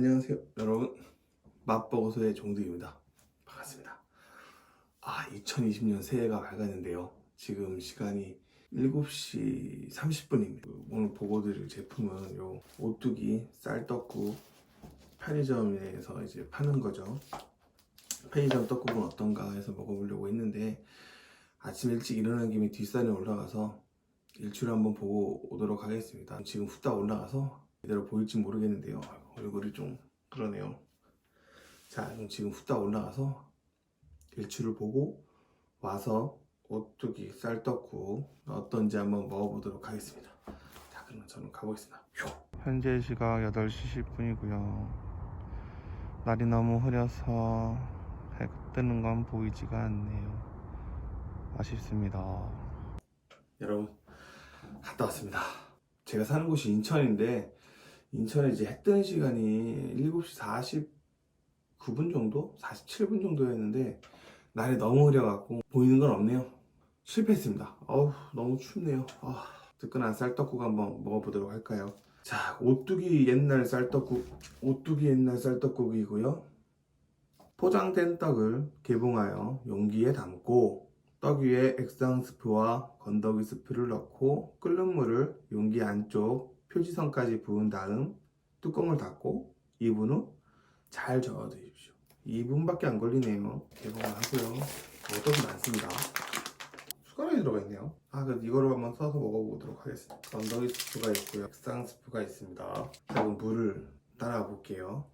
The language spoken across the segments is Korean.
안녕하세요 여러분. 맛보고서의 종득입니다. 반갑습니다. 아 2020년 새해가 밝았는데요. 지금 시간이 7시 30분입니다. 오늘 보고드릴 제품은 요 오뚜기 쌀떡국 편의점에서 이제 파는 거죠. 편의점 떡국은 어떤가 해서 먹어보려고 했는데 아침 일찍 일어난 김에 뒷산에 올라가서 일출을 한번 보고 오도록 하겠습니다. 지금 후딱 올라가서 이대로 보일지 모르겠는데요. 얼굴이 좀 그러네요. 자, 그럼 지금 후딱 올라가서 일출을 보고 와서 오뚜기 쌀떡국 어떤지 한번 먹어보도록 하겠습니다. 자, 그러면 저는 가보겠습니다. 휴. 현재 시각 8시 10분이고요. 날이 너무 흐려서 해가 뜨는 건 보이지가 않네요. 아쉽습니다. 여러분, 갔다 왔습니다. 제가 사는 곳이 인천인데 인천에 이제 해 뜨는 시간이 7시 49분 정도? 47분 정도였는데 날이 너무 흐려갖고 보이는 건 없네요. 실패했습니다. 어우 너무 춥네요. 아, 뜨끈한 쌀떡국 한번 먹어보도록 할까요? 자, 오뚜기 옛날 쌀떡국, 오뚜기 옛날 쌀떡국이고요. 포장된 떡을 개봉하여 용기에 담고 떡 위에 액상 스프와 건더기 스프를 넣고 끓는 물을 용기 안쪽 표지선까지 부은 다음 뚜껑을 닫고 2분 후 잘 저어 드십시오. 2분밖에 안 걸리네요. 개봉을 하고요. 어, 떡이 많습니다. 숟가락이 들어가 있네요. 아, 그럼 이거로 한번 써서 먹어보도록 하겠습니다. 건더기 스프가 있고요. 액상 스프가 있습니다. 자, 그럼 물을 따라 볼게요.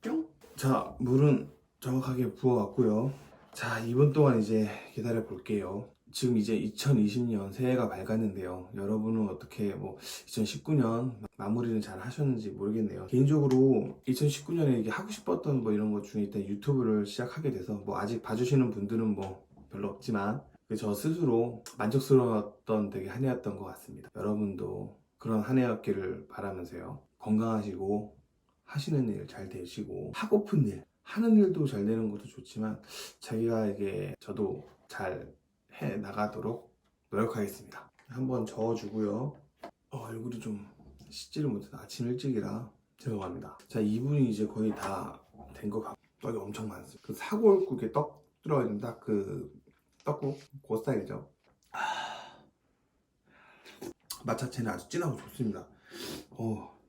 뿅! 자, 물은 정확하게 부어왔고요. 자, 2분 동안 이제 기다려 볼게요. 지금 이제 2020년 새해가 밝았는데요. 여러분은 어떻게 뭐 2019년 마무리는 잘 하셨는지 모르겠네요. 개인적으로 2019년에 이게 하고 싶었던 뭐 이런 것 중에 일단 유튜브를 시작하게 돼서 뭐 아직 봐주시는 분들은 뭐 별로 없지만 저 스스로 만족스러웠던 되게 한 해였던 것 같습니다. 여러분도 그런 한 해였기를 바라면서요. 건강하시고 하시는 일 잘 되시고 하고픈 일 하는 일도 잘 되는 것도 좋지만 자기가 이게 저도 잘 해 나가도록 노력하겠습니다. 한번 저어주고요. 어, 얼굴이 좀 씻지를 못해서 아침 일찍이라 죄송합니다. 자, 이분이 이제 거의 다 된 것 같고 떡이 엄청 많습니다. 그 사골국에 떡 들어가 있는 딱 그 떡국 그 스타일이죠. 아, 맛 자체는 아주 진하고 좋습니다. 어.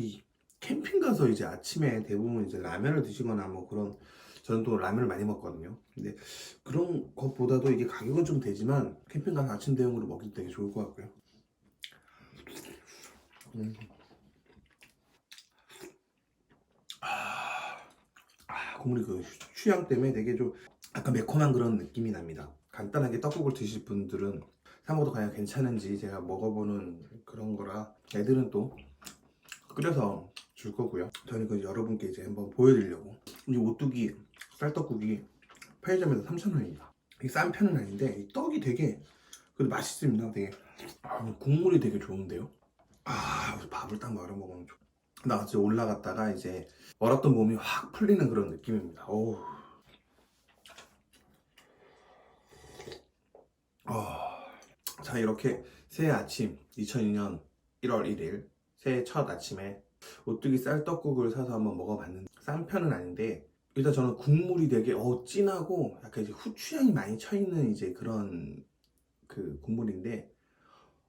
이 캠핑 가서 이제 아침에 대부분 이제 라면을 드시거나 뭐 그런 저는 또 라면을 많이 먹거든요. 근데 그런 것보다도 이게 가격은 좀 되지만 캠핑 가서 아침 대용으로 먹기도 되게 좋을 것 같고요. 음. 아, 아, 국물이 그 취향 때문에 되게 좀 약간 매콤한 그런 느낌이 납니다. 간단하게 떡국을 드실 분들은 사 먹어도 그냥 괜찮은지 제가 먹어보는 그런 거라 애들은 또 끓여서 줄 거고요. 저는 그 여러분께 이제 한번 보여드리려고. 이 오뚜기 쌀떡국이 편의점에서 3,000원입니다. 이게 싼 편은 아닌데 이 떡이 되게 그래도 맛있습니다. 되게 아, 국물이 되게 좋은데요. 아 밥을 딱 말아 먹으면 좋. 나 어제 올라갔다가 이제 얼었던 몸이 확 풀리는 그런 느낌입니다. 어, 자 이렇게 새해 아침 2002년 1월 1일 새해 첫 아침에 오뚜기 쌀떡국을 사서 한번 먹어봤는데 싼 편은 아닌데 일단 저는 국물이 되게 어 진하고 약간 이제 후추향이 많이 쳐있는 이제 그런 그 국물인데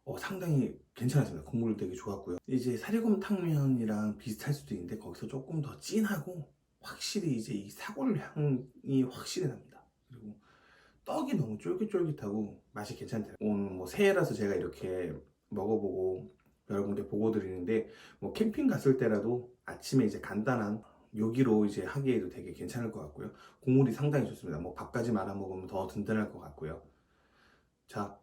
어 상당히 괜찮았습니다. 국물 되게 좋았고요. 이제 사리곰탕면이랑 비슷할 수도 있는데 거기서 조금 더 진하고 확실히 이제 이 사골 향이 확실히 납니다. 그리고 떡이 너무 쫄깃쫄깃하고 맛이 괜찮대요. 오늘 뭐 새해라서 제가 이렇게 먹어보고 여러분께 보고 드리는데 뭐 캠핑 갔을 때라도 아침에 이제 간단한 요기로 이제 하기에도 되게 괜찮을 것 같고요. 국물이 상당히 좋습니다. 뭐 밥까지 말아 먹으면 더 든든할 것 같고요. 자,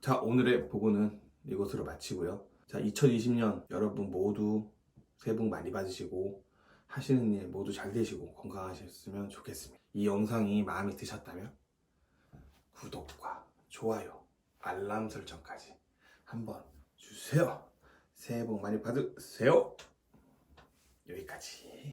자 오늘의 보고는 이것으로 마치고요. 자 2020년 여러분 모두 새해 복 많이 받으시고 하시는 일 모두 잘 되시고 건강하셨으면 좋겠습니다. 이 영상이 마음에 드셨다면 구독과 좋아요, 알람 설정까지 한번 주세요. 새해 복 많이 받으세요. 여기까지.